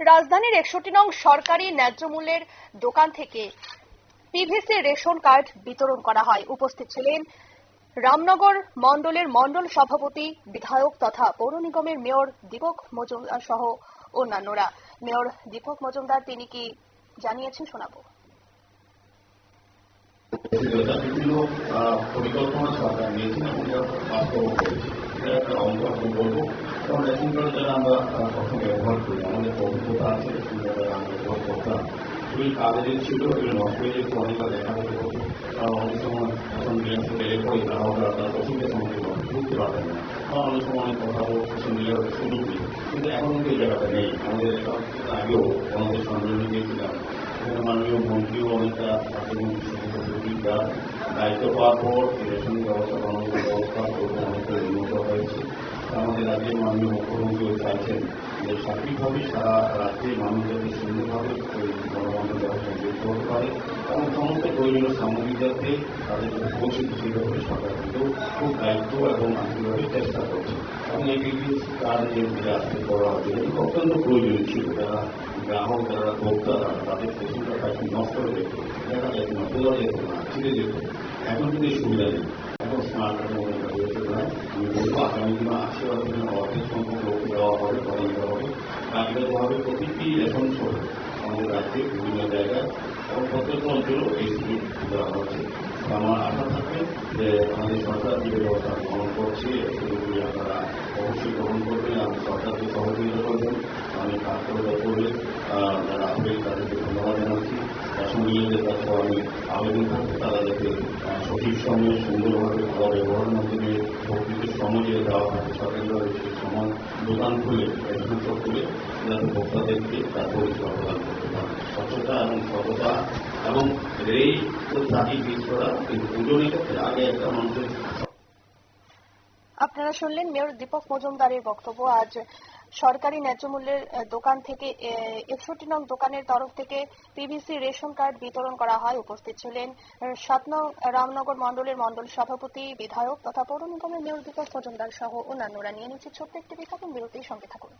রাজধানীর একষট্টি নং সরকারি ন্যায্য মূল্যের দোকান থেকে পিভিসি রেশন কার্ড বিতরণ করা হয়। উপস্থিত ছিলেন রামনগর মণ্ডলের মণ্ডল সভাপতি, বিধায়ক তথা পৌর নিগমের মেয়র দীপক মজুমদার সহ অন্যান্যরা। মেয়র দীপক মজুমদার, তিনি কি জানিয়েছেন শোনাবো? এটা বিভিন্ন পরিকল্পনা সরকার নিয়েছেন এবং বাস্তব করেছে। এটা একটা অঙ্ক আমি বলব। কারণ রেশন কার্ড যারা আমরা প্রথম ব্যবহার করি আমাদের অভিজ্ঞতা আছে রেশন কার্ড আমরা করতাম। খুবই কাজের ছিল, এগুলো নষ্ট অনেকবার দেখা যেতে অনেক সময় এখন গ্যাসে পেলে পরে গ্রাহকরা তার অসুবিধার সম্মুখীন বুঝতে পারতেন না। বা অনেক সময় অনেক কথা রেশন দিলে সুযোগ নেই কিন্তু এখন কিন্তু এই জায়গাটা নেই। আমাদের আগেও আমাদের সম্মেলনে গিয়েছিলাম। এখানে মাননীয় মন্ত্রীও অনেকটা তার দায়িত্ব পাওয়ার পর রেশন ব্যবস্থা বানানোর ব্যবস্থা করতে অনেকটা উন্নত হয়েছে। আমাদের রাজ্যের মাননীয় মুখ্যমন্ত্রীও চাইছেন যে সার্বিকভাবে সারা রাজ্যের মানুষ যাতে সুন্দরভাবে গণতন্ত্র ব্যবস্থা যুক্ত হতে পারে। প্রয়োজনীয় সামগ্রী যাতে তাদের কাছে পৌঁছে সেভাবে সরকার কিন্তু খুব দায়িত্ব এবং আন্তরিকভাবে চেষ্টা করছে। এবং এই বিপিএস কার্ড যে আজকে করা হবে এটা অত্যন্ত প্রয়োজনীয় ছিল। যারা গ্রাহক, যারা ভোক্তারা তাদের কাছে নষ্ট হয়ে যেত দেখা যেত না, বোঝা যেত না, ছিঁড়ে যেত এখন কিন্তু সুবিধা নেই। এখন স্মার্ট এটা হয়েছে না আমি বলব আগামী দিনে আশি অর্ধেক সংখ্যক লোক দেওয়া হবে করাই দেওয়া হবে। হবে প্রতিটি সহ আমাদের রাজ্যে বিভিন্ন জায়গায় এবং প্রত্যেক অঞ্চলেও এই সুযোগ দেওয়া হচ্ছে আমার আশা থাকে যে আমাদের সরকার যে ব্যবস্থা গ্রহণ করছে সেগুলি আপনারা অবশ্যই গ্রহণ করবেন এবং সরকারকে সহযোগিতা করবেন আমি কাজ করে করলে যারা আসবে তাদেরকে ধন্যবাদ জানাচ্ছি রাসমীয়দের কাছেও আমি আবেদন করব তারা যাতে সঠিক সময়ে সুন্দরভাবে ভালো ব্যবহারের মাধ্যমে প্রকৃত সময় যে দেওয়া থাকে সরকারিভাবে সেই সময় দোকান খুলে রেশন খুলে, যাতে ভোক্তাদেরকে তার পরিষেবা প্রদান করতে পারে। স্বচ্ছতা এবং সততা এবং এই তো চাকরি বীজ করা এই দুজনের ক্ষেত্রে আগে একটা মানুষের আপনারা শুনলেন মেয়র দীপক মজুমদারের বক্তব্য। আজ সরকারি ন্যায্য মূল্যের দোকান থেকে একষট্টি নং দোকানের তরফ থেকে পিভিসি রেশন কার্ড বিতরণ করা হয়। উপস্থিত ছিলেন সাত নং রামনগর মন্ডলের মন্ডল সভাপতি, বিধায়ক তথা পৌর নিগমের মেয়র দীপক মজুমদার সহ অন্যান্যরা। নিয়ে নিচ্ছে ছোট্ট একটি বিজ্ঞাপন, বিরতির সঙ্গে থাকুন।